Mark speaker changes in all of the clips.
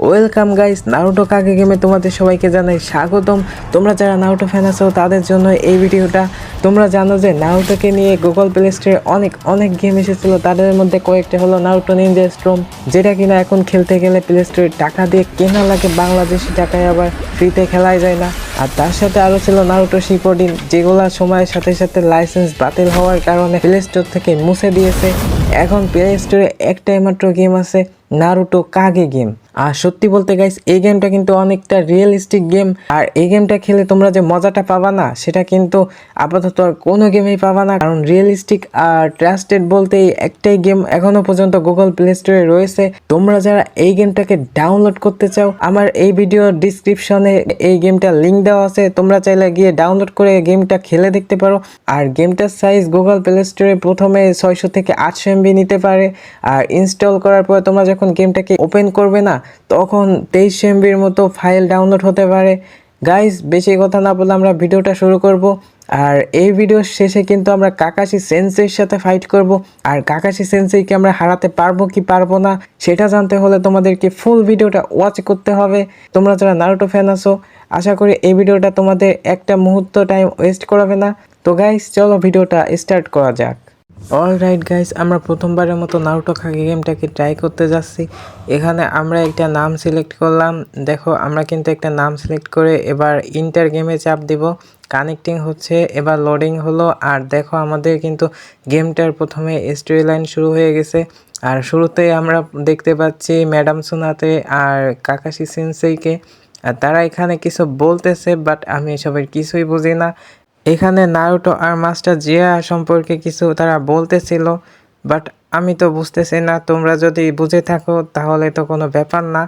Speaker 1: Welcome guys Naruto কাকে গেমে তোমাদের সবাইকে জানাই স্বাগতম। তোমরা যারা নারুটো ফ্যান আছো, তাদের জন্য এই ভিডিওটা। তোমরা জানো যে নারুটোকে নিয়ে গুগল প্লে স্টোরে অনেক অনেক গেম এসেছিল। তাদের মধ্যে কয়েকটা হলো নারুটো নিনজা স্ট্রোম যেটা কিনা এখন খেলতে গেলে প্লে স্টোরে টাকা দিয়ে কেনা লাগে। বাংলাদেশি টাকায় আবার ফ্রিতে খেলাই যায় না। আর তার সাথে আরও ছিল নারুটো শিপোডিন যেগুলা সময়ের সাথে সাথে লাইসেন্স বাতিল হওয়ার কারণে প্লে স্টোর থেকে মুছে দিয়েছে। এখন প্লে স্টোরে একটাই মাত্র গেম আছে নারুটো কাগে গেম আর সত্যি বলতে গাইস এই গেমটা কিন্তু অনেকটা রিয়েলিস্টিক গেম আর এই গেমটা খেলে তোমরা যে মজাটা পাবা না, সেটা কিন্তু আপাতত আর কোনো গেমেই পাবা না। কারণ রিয়েলিস্টিক আর ট্রাস্টেড বলতে একটাই গেম এখনও পর্যন্ত গুগল প্লে স্টোরে রয়েছে। তোমরা যারা এই গেমটাকে ডাউনলোড করতে চাও, আমার এই ভিডিও ডিসক্রিপশনে এই গেমটা লিঙ্ক দেওয়া আছে। তোমরা চাইলে গিয়ে ডাউনলোড করে গেমটা খেলে দেখতে পারো। আর গেমটার সাইজ গুগল প্লে স্টোরে প্রথমে ছয়শো থেকে আটশো এমবি নিতে পারে। আর ইনস্টল করার পর তোমরা যখন গেমটাকে ওপেন করবে না তখন তেইশ এমবির মতো ফাইল ডাউনলোড হতে পারে। গাইস বেশি কথা না বলে আমরা ভিডিওটা শুরু করব। আর এই ভিডিওর শেষে কিন্তু আমরা কাকাশি সেন্সের সাথে ফাইট করব। আর কাকাশি সেন্সেইকে আমরা হারাতে পারব কি পারব না, সেটা জানতে হলে তোমাদেরকে ফুল ভিডিওটা ওয়াচ করতে হবে। তোমরা যারা নারুটো ফ্যান আছো, আশা করি এই ভিডিওটা তোমাদের একটা মুহূর্ত টাইম ওয়েস্ট করাবে না। তো গাইস চলো ভিডিওটা স্টার্ট করা যাক। অল রাইট গাইস আমরা প্রথমবারের মতো নারুটো খাকি গেমটাকে ট্রাই করতে যাচ্ছি। এখানে আমরা একটা নাম সিলেক্ট করলাম। দেখো, আমরা কিন্তু একটা নাম সিলেক্ট করে এবার ইন্টার গেমে চাপ দিব। কানেক্টিং হচ্ছে, এবার লোডিং হলো। আর দেখো, আমাদের কিন্তু গেমটার প্রথমে স্টোরি লাইন শুরু হয়ে গেছে। আর শুরুতেই আমরা দেখতে পাচ্ছি ম্যাডাম সোনাতে আর কাকাশি সেন্সেইকে আর তারা এখানে কিছু বলতেছে বাট আমি এসবের কিছুই বুঝি না। এখানে নারুটো আর মাস্টার জিয়া সম্পর্কে কিছু তারা বলতেছিল বাট আমি তো বুঝতেছি না, তোমরা যদি বুঝে থাকো তাহলে তো কোনো ব্যাপার না।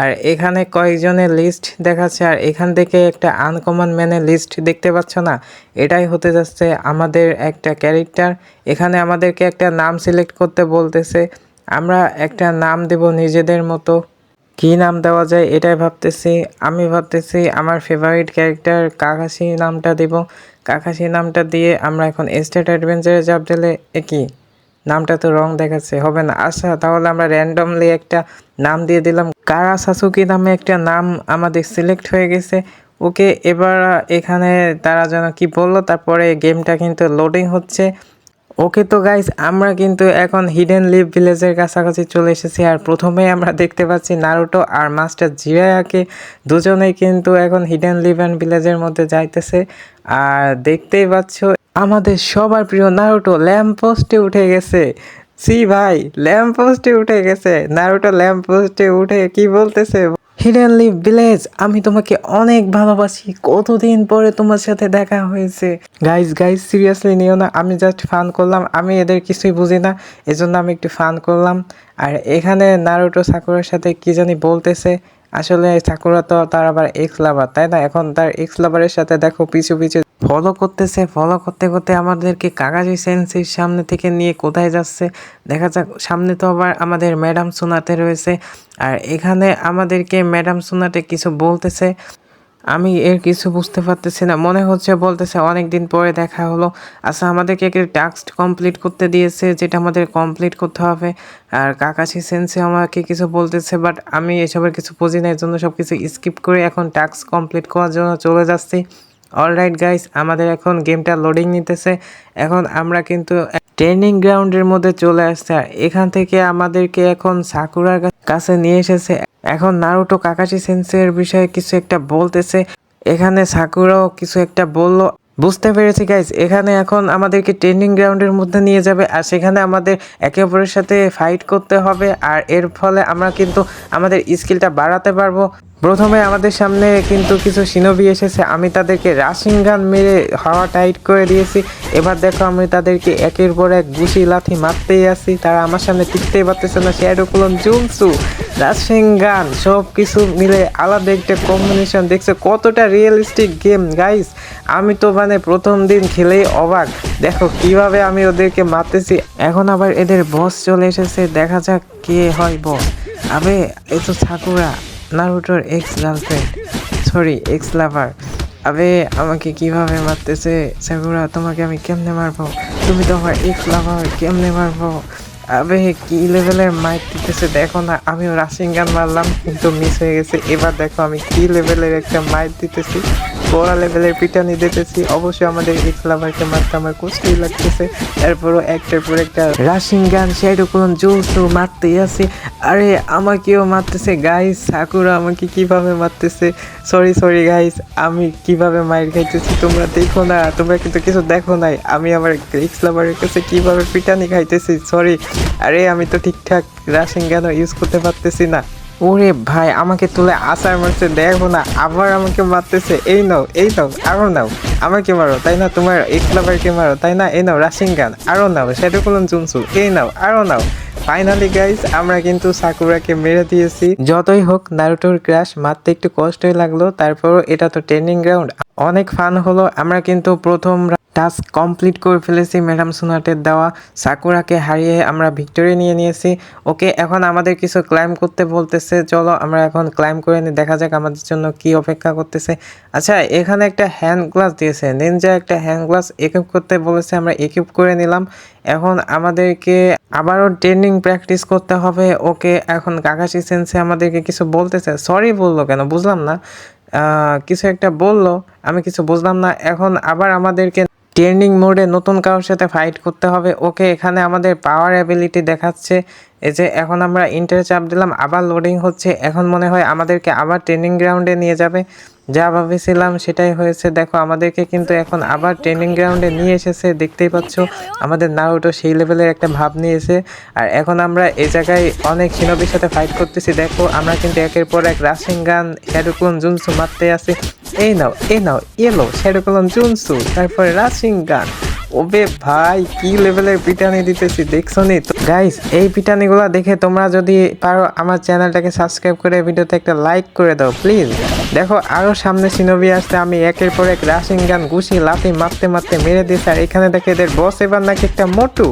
Speaker 1: আর এখানে কয়েকজনের লিস্ট দেখাচ্ছে, আর এখান থেকে একটা আনকমন ম্যানের লিস্ট দেখতে পাচ্ছ না? এটাই হতে যাচ্ছে আমাদের একটা ক্যারেক্টার এখানে আমাদেরকে একটা নাম সিলেক্ট করতে বলতেছে, আমরা একটা নাম দেব নিজেদের মতো। কি নাম দেওয়া যায় এটাই ভাবতেছি। আমি ভাবতেছি আমার ফেভারিট ক্যারেক্টার কাকাশি নামটা দেব। কাকাশি নামটা দিয়ে আমরা এখন স্টেট অ্যাডভেঞ্চারে চাপ দিলে এ কি? নামটা তো রং দেখাচ্ছে, হবে না। আচ্ছা তাহলে আমরা র্যান্ডমলি একটা নাম দিয়ে দিলাম। কারা সাসুকি নামে একটা নাম আমাদের সিলেক্ট হয়ে গেছে। ওকে, এবার এখানে তারা যেন কি বলল, তারপরে গেমটা কিন্তু লোডিং হচ্ছে। ওকে তো গাইস আমরা কিন্তু এখন হিডেন লিভ ভিলেজের কাছাকাছি চলে এসেছি আর প্রথমেই আমরা দেখতে পাচ্ছি নারুটো আর মাস্টার জিরায়াকে দুজনেই কিন্তু এখন হিডেন লিভ অ্যান্ড ভিলেজের মধ্যে যাইতেছে। আর দেখতেই পাচ্ছ, আমাদের সবার প্রিয় নারুটো ল্যাম্প পোস্টে উঠে গেছে। সি ভাই ল্যাম্প পোস্টে উঠে গেছে। নারুটো ল্যাম্প পোস্টে উঠে কি বলতেছে? হিডেন লিভ ভিলেজ আমি তোমাকে অনেক ভালোবাসি। কতদিন পরে তোমার সাথে দেখা হয়েছে? গাইজ গাইজ সিরিয়াসলি নিও না, আমি জাস্ট ফান করলাম। আমি এদের কিছুই বুঝি না, এজন্য আমি একটু ফান করলাম। আর এখানে নারুটো সাকুরার সাথে কি জানি বলতেছে, আসলে সাকুরা তো তার আবার এক্স লাভার তাই না? এখন তার এক্স লাভারের সাথে দেখো পিছু পিছু ফলো করতেছে ফলো করতে করতে আমাদেরকে কাগাজি সেন্সির সামনে থেকে নিয়ে কোথায় যাচ্ছে? দেখা যাক, সামনে তো আবার আমাদের ম্যাডাম সোনাতে রয়েছে। আর এখানে আমাদেরকে ম্যাডাম সোনাতে কিছু বলতেছে। আমি এর কিছু বুঝতে পারতেছি না। মনে হচ্ছে বলতেছে অনেক দিন পরে দেখা হলো। আচ্ছা আমাদেরকে একটা টাস্ক কমপ্লিট করতে দিয়েছে, যেটা আমাদের কমপ্লিট করতে হবে। আর কাকাশি সেন্সে আমাকে কিছু বলতেছে বাট আমি এসবের কিছু বুঝি না। এর জন্য সব কিছু স্কিপ করে এখন টাস্ক কমপ্লিট করার জন্য চলে যাচ্ছি। অলরাইট গাইস আমাদের এখন গেমটা লোডিং নিতেছে। এখন আমরা কিন্তু ট্রেনিং গ্রাউন্ডের মধ্যে চলে আসছে। এখান থেকে আমাদেরকে এখন সাকুরার কাছে নিয়ে এসেছে। এখন নারুটো কাকাশি সেন্সের বিষয়ে কিছু একটা বলতেছে। এখানে সাকুরাও কিছু একটা বলল। বুঝতে পেরেছি গাইজ এখানে এখন আমাদেরকে ট্রেনিং গ্রাউন্ডের মধ্যে নিয়ে যাবে। আর সেখানে আমাদের একে অপরের সাথে ফাইট করতে হবে। আর এর ফলে আমরা কিন্তু আমাদের স্কিলটা বাড়াতে পারব। প্রথমে আমাদের সামনে কিন্তু কিছু সিনবি এসেছে। আমি তাদেরকে রাশিং গান মেরে হাওয়া টাইট করে দিয়েছি। এবার দেখো আমি তাদেরকে একের পর এক গুছি লাথি মারতেই আছি। তারা আমার সামনে টিকতেই পারতেছে না। শ্যাডো কুলন জুমসু রাশিং গান সব কিছু মিলে আলাদা একটা কম্বিনেশন দেখছে কতটা রিয়েলিস্টিক গেম গাইস আমি তো মানে প্রথম দিন খেলেই অবাক। দেখো কীভাবে আমি ওদেরকে মারতেছি। এখন আবার এদের বস চলে এসেছে। দেখা যাক কে হয় বস আবে, এ তো Sakura নারুটোর ex girlfriend sorry ex lover আবে, আমাকে কীভাবে মারতেছে? সেগুড়া তোমাকে আমি কেমনে মারবো? তুমি তো আমার এক্স লাভার কেমনে মারবো? আবে, কি লেভেলের মাইক দিতেছে? দেখো না, আমিও রাশিং গান মারলাম, কিন্তু মিস হয়ে গেছে। এবার দেখো আমি কি লেভেলের একটা মাইক দিতেছি। বড় লেভেলের পিটানি দিতেছি। অবশ্যই আমাদের এক্স লাভারকে মারতে আমার কষ্টই লাগতেছে। তারপরও একটার পর একটা রাশিং গান সেরকম জোরসো মারতেই আছে। আরে, আমাকেও মারতেছে। গাইস সাকুরা আমাকে কীভাবে মারতেছে? সরি সরি গাইস আমি কীভাবে মাইর খাইতেছি? তোমরা দেখো না, তোমরা কিন্তু কিছু দেখো নাই। আমি আমার এক্স লাভারের কাছে কীভাবে পিটানি খাইতেছি? সরি আরে, আমি তো ঠিকঠাক রাশিং গানও ইউজ করতে পারতেছি না। ওরে ভাই, আমাকে তুলে আসার মারছে দেখো না, আবার আমাকে মারতেছে। এই নাও এই নাও, আরও নাও। আমাকে মারো, তাই না? তোমার এক্স লাভারকে মারো, তাই না? এই নাও রাশিং গান আরও নাও সেটুকুলন জুনসু এই নাও, আরও নাও। ফাইনালি গাইস আমরা কিন্তু সাকুরাকে মেরে দিয়েছি। যতই হোক নারুটোর ক্রাশ মারতে একটু কষ্টই লাগল, তারপরও এটা তো ট্রেনিং গ্রাউন্ড অনেক ফান হলো, আমরা কিন্তু প্রথম টাস্ক কমপ্লিট করে ফেলেছি ম্যাডাম সোনাটের দেওয়া। সাকুরাকে হারিয়ে আমরা ভিক্টোরি নিয়ে নিয়েছি। ওকে, এখন আমাদের কিছু ক্লাইম করতে বলতেছে। চলো, আমরা এখন ক্লাইম করে নিই। দেখা যাক আমাদের জন্য কি অপেক্ষা করতেছে। আচ্ছা এখানে একটা হ্যান্ড গ্লাস দিয়েছে। নিনজা একটা হ্যান্ড গ্লাস একিপ করতে বলেছে। আমরা একিপ করে নিলাম। এখন আমাদেরকে আবারও ট্রেনিং প্র্যাকটিস করতে হবে। ওকে, এখন কাকাশি সেন্সে আমাদেরকে কিছু বলতেছে। সরি বলল কেন? বুঝলাম না। কিছু একটা বলল। আমি কিছু বুঝলাম না। এখন আবার আমাদেরকে ট্রেনিং মোডে নতুন কারোর সাথে ফাইট করতে হবে। ওকে এখানে আমাদের পাওয়ার অ্যাবিলিটি দেখাচ্ছে। এই যে এখন আমরা ইন্টারে চাপ দিলাম, আবার লোডিং হচ্ছে। এখন মনে হয় আমাদেরকে আবার ট্রেনিং গ্রাউন্ডে নিয়ে যাবে। যা ভাবেছিলাম সেটাই হয়েছে। দেখো, আমাদেরকে কিন্তু এখন আবার ট্রেনিং গ্রাউন্ডে নিয়ে এসেছে, দেখতেই পাচ্ছ। আমাদের নারুটো সেই লেভেলের একটা ভাব নিয়েছে। আর এখন আমরা এই জায়গায় অনেক সিনবির সাথে ফাইট করতেছি। দেখো, আমরা কিন্তু একের পর এক রাশিং গান শ্যাডুকুলন জুনসু মারতে আছি এই নাও এই নাও, এলো শ্যাডুকুলন জুনসু তারপরে রাশিং গান ওবে ভাই, কি লেভেলের পিটানি দিতেছি, দেখছ নি? তো গাইস এই পিটানিগুলো দেখে তোমরা যদি পারো, আমার চ্যানেলটাকে সাবস্ক্রাইব করে ভিডিওতে একটা লাইক করে দাও প্লিজ দেখো, আরও সামনে সিনবি আসতে আমি একের পর এক রাশিং গান গুছি লাফি মারতে মারতে মেরে দিয়েছি, আর এখানে দেখে এদের বস এবার নাকি একটা মোটু।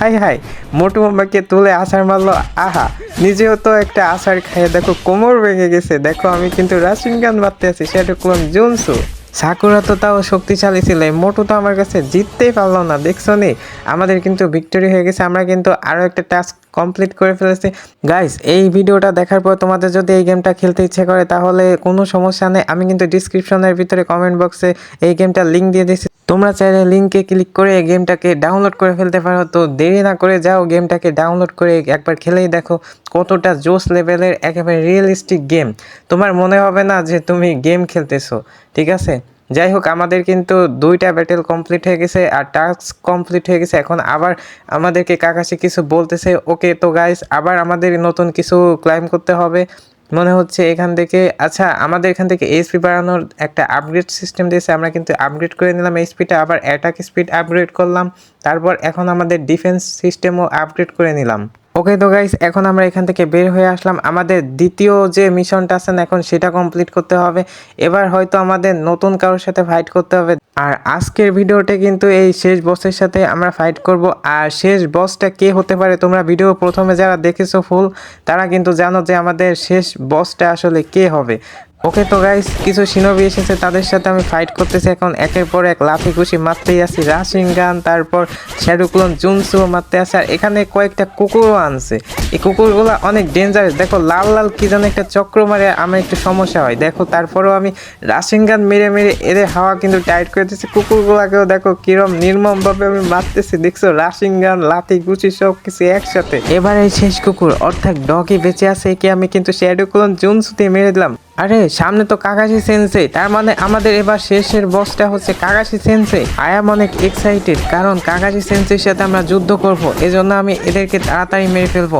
Speaker 1: হাই হাই, মোটু আমাকে তুলে আসার মারলো, আহা, নিজেও তো একটা আসার খাইয়ে দেখো, কোমর ভেঙে গেছে। দেখো, আমি কিন্তু রাশিং গান মারতে আছি, সেটা কোন জুনসু। সাকুরা তো তাও শক্তিশালী ছিল মোটু তো আমার কাছে জিততেই পারল না, দেখছ নি? আমাদের কিন্তু ভিক্টোরি হয়ে গেছে, আমরা কিন্তু আরও একটা টাস্ক কমপ্লিট করে ফেলেছি। গাইস এই ভিডিওটা দেখার পর তোমাদের যদি এই গেমটা খেলতে ইচ্ছে করে, তাহলে কোনো সমস্যা নেই। আমি কিন্তু ডিসক্রিপশনের ভিতরে কমেন্ট বক্সে এই গেমটার লিঙ্ক দিয়ে দিয়েছি। তোমরা চাইলে লিঙ্কে ক্লিক করে এই গেমটাকে ডাউনলোড করে ফেলতে পারো। তো দেরি না করে যাও গেমটাকে ডাউনলোড করে একবার খেলেই দেখো কতটা জোস লেভেলের একেবারে রিয়েলিস্টিক গেম তোমার মনে হবে না যে তুমি গেম খেলতেছো, ঠিক আছে? যাই হোক আমাদের কিন্তু দুইটা ব্যাটেল কমপ্লিট হয়ে গেছে আর টাস্ক কমপ্লিট হয়ে গেছে। এখন আবার আমাদেরকে কাকাশি কিছু বলতেছে ওকে তো গাইস আবার আমাদের নতুন কিছু ক্লাইম করতে হবে। মনে হচ্ছে এখান থেকে আচ্ছা আমাদের এখান থেকে এইচপি বাড়ানোর একটা আপগ্রেড সিস্টেম দিয়েছে। আমরা কিন্তু আপগ্রেড করে নিলাম এইচপিটা আবার অ্যাটাক স্পিড আপগ্রেড করলাম। তারপর এখন আমাদের ডিফেন্স সিস্টেমও আপগ্রেড করে নিলাম। ওকে তো গাইস এখন আমরা এখান থেকে বের হয়ে আসলাম। আমাদের দ্বিতীয় যে মিশনটা আছে এখন সেটা কমপ্লিট করতে হবে। এবার হয়তো আমাদের নতুন কারোর সাথে ফাইট করতে হবে। আর আজকের ভিডিওতে কিন্তু এই শেষ বসের সাথে আমরা ফাইট করব। আর শেষ বসটা কে হতে পারে, তোমরা ভিডিও প্রথমে যারা দেখেছ ফুল তারা কিন্তু জানো যে আমাদের শেষ বসটা আসলে কে হবে। ওকে তো গাইস কিছু সিনবি এসেছে, তাদের সাথে আমি ফাইট করতেছি। এখন একের পর এক লাফি খুশি মারতেই আছি। রাশিং গান তারপর শ্যাডুক্লোন জুনসুও মারতে আসে আর এখানে কয়েকটা কুকুরও আনছে। এই কুকুরগুলো অনেক ডেঞ্জারাস দেখো, লাল লাল কি যেন একটা চক্র মারে, আমার একটু সমস্যা হয়। দেখো, তারপরেও আমি রাশিং গান মেরে মেরে এদের হাওয়া কিন্তু টাইট করে দিচ্ছি কুকুরগুলোকেও দেখো, কিরম নির্মমভাবে আমি মারতেছি। দেখছ রাশিং গান লাথি গুচি সব কিছু একসাথে। এবার শেষ কুকুর, অর্থাৎ ডগি বেঁচে আছে একে আমি কিন্তু শ্যাডুক্লোন জুনসুতে মেরে দিলাম। আরে, সামনে তো কাকাশি সেন্সে। তার মানে আমাদের এবার শেষের বসটা হচ্ছে কাকাশি সেন্সে। আই এম অনেক এক্সাইটেড কারণ কাকাশি সেন্সের সাথে আমরা যুদ্ধ করব। এজন্য আমি এদেরকে তাড়াতাড়ি মেরে ফেলব।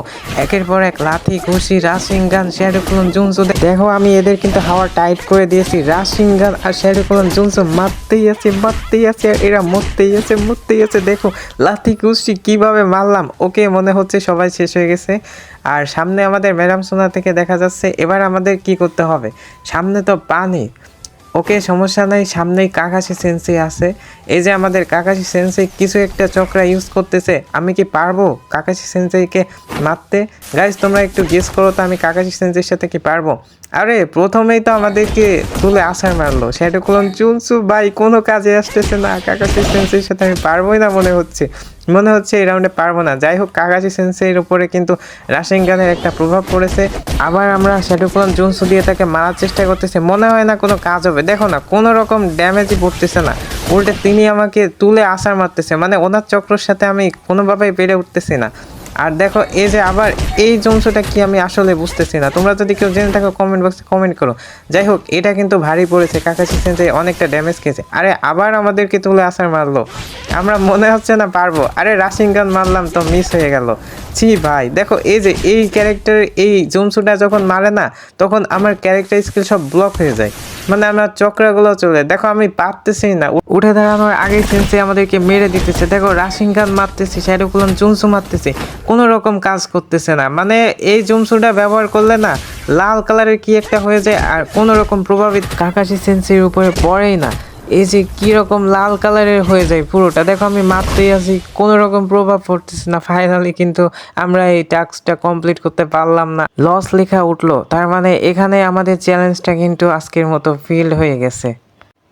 Speaker 1: একের পর এক লাথি, ঘুষি রাশিং গান শ্যাডুকুলন জুনসু দেখো, আমি এদের কিন্তু হাওয়া টাইট করে দিয়েছি। রাশিং গান আর শ্যাডুকুলন জুনসু মারতেই আছে মারতেই আছে, আর এরা মরতেই আছে মরতেই আছে। দেখো, লাথি, ঘুষি কীভাবে মারলাম। ওকে মনে হচ্ছে সবাই শেষ হয়ে গেছে। আর সামনে আমাদের ম্যাডাম সোনা থেকে দেখা যাচ্ছে এবার আমাদের কি করতে হবে? সামনে তো পানি। ওকে, সমস্যা নাই, সামনেই কাকাশি সেন্সি আছে। এই যে আমাদের কাকাশি সেন্সি কিছু একটা চক্রা ইউজ করতেছে, আমি কি পারব কাকাশি সেন্সিকে মারতে? গাইজ তোমরা একটু গেস করো তো আমি কাকাশি সেন্সির সাথে কি পারব? আরে, প্রথমেই তো আমাদেরকে তুলে আসার মারলো। সেটা করলাম চুনচু ভাই কোনো কাজে আসতেছে না। কাকাশি সেন্সির সাথে আমি পারবোই না মনে হচ্ছে। মনে হচ্ছে এই রাউন্ডে পারব না। যাই হোক কাগাজি সেন্সের উপরে কিন্তু রাশিং গানের একটা প্রভাব পড়েছে। আবার আমরা শ্যাডোফ্লন জুনসু দিয়ে তাকে মারার চেষ্টা করতেছি। মনে হয় না কোনো কাজ হবে। দেখো না, কোনো রকম ড্যামেজই পড়তেছে না। উল্টে তিনি আমাকে তুলে আসার মারতেছে। মানে ওনার চক্রর সাথে আমি কোনোভাবেই পেরে উঠতেছি না। আর দেখো, এই যে আবার এই জংশটা কি আমি আসলে বুঝতেছি না। তোমরা যদি কেউ জেনে থাকো কমেন্ট বক্সে কমেন্ট করো। যাই হোক, এটা কিন্তু ভারী পড়েছে। কাকাশি সেন্সে অনেকটা ড্যামেজ খেয়েছে। আরে, আবার আমাদেরকে তুলে আসার মারলো। আমরা মনে হচ্ছে না পারব। আরে রাশিং গান মারলাম তো মিস হয়ে গেল। ছি ভাই, দেখো, এই যে এই ক্যারেক্টার এই জুমসুটা যখন মারে না, তখন আমার ক্যারেক্টার স্কিল সব ব্লক হয়ে যায়। মানে আমার চক্রগুলো চলে, দেখো আমি পারতেছি না। উঠে দাঁড়ানোর আগে সেন্সে আমাদেরকে মেরে দিতেছে। দেখো রাশিং গান মারতেছি শ্যাডোকুলন জুমসু মারতেছি, কোনো রকম কাজ করতেছে না। মানে এই জুমসুটা ব্যবহার করলে না, লাল কালারের কি একটা হয়ে যায়, আর কোনো রকম প্রভাবিত কাকাশি সেন্সের উপরে পড়েই না। এই যে কীরকম লাল কালারের হয়ে যায় পুরোটা। দেখো আমি মারতেই আছি, কোনো রকম প্রভাব পড়তেছে না। ফাইনালি কিন্তু আমরা এই টাস্কটা কমপ্লিট করতে পারলাম না। লস লেখা উঠল, তার মানে এখানে আমাদের চ্যালেঞ্জটা কিন্তু আজকের মতো ফিল হয়ে গেছে।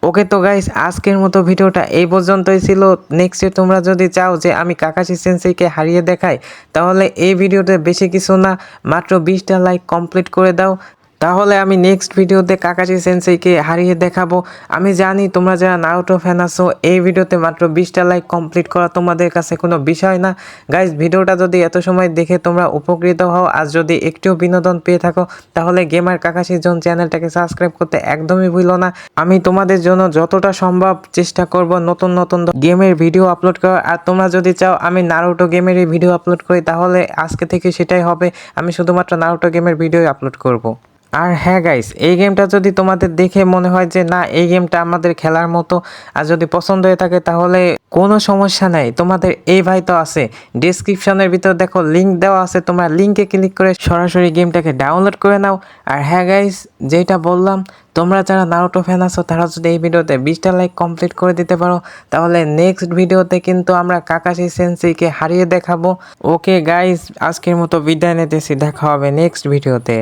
Speaker 1: ওকে তো গাইস আজকের মতো ভিডিওটা এই পর্যন্তই ছিল। নেক্সটে তোমরা যদি চাও যে আমি কাকাশি সেন্সেইকে হারিয়ে দেখাই, তাহলে এই ভিডিওতে বেশি কিছু না, মাত্র বিশটা লাইক কমপ্লিট করে দাও। তাহলে আমি নেক্সট ভিডিওতে কাকাশি সেন্সেইকে হারিয়ে দেখাবো। আমি জানি তোমরা যারা নারুটো ফ্যান আছো, এই ভিডিওতে মাত্র বিশটা লাইক কমপ্লিট করা তোমাদের কাছে কোনো বিষয় না। গাইজ ভিডিওটা যদি এত সময় দেখে তোমরা উপকৃত হও আর যদি একটুও বিনোদন পেয়ে থাকো, তাহলে গেমার কাকাশি জোন চ্যানেলটাকে সাবস্ক্রাইব করতে একদমই ভুলো না। আমি তোমাদের জন্য যতটা সম্ভব চেষ্টা করব নতুন নতুন গেমের ভিডিও আপলোড করার। আর তোমরা যদি চাও আমি নারুটো গেমেরই ভিডিও আপলোড করি, তাহলে আজকে থেকে সেটাই হবে। আমি শুধুমাত্র নারুটো গেমের ভিডিও আপলোড করব। আর হ্যাঁ গাইস এই গেমটা যদি তোমাদের দেখে মনে হয় যে, না, এই গেমটা আমাদের খেলার মতো আর যদি পছন্দ হয়ে থাকে, তাহলে কোনো সমস্যা নাই। তোমাদের এই ভাই তো আছে। ডিসক্রিপশনের ভিতর দেখো লিংক দেওয়া আছে। তোমরা লিংকে ক্লিক করে সরাসরি গেমটাকে ডাউনলোড করে নাও। আর হ্যাঁ গাইস যেটা বললাম, তোমরা যারা নারুটো ফ্যান আছো, তারা যদি এই ভিডিওতে বিশটা লাইক কমপ্লিট করে দিতে পারো, তাহলে নেক্সট ভিডিওতে কিন্তু আমরা কাকাশি সেন্সিকে হারিয়ে দেখাবো। ওকে গাইস আজকের মতো বিদায় নিতেছি। দেখা হবে নেক্সট ভিডিওতে।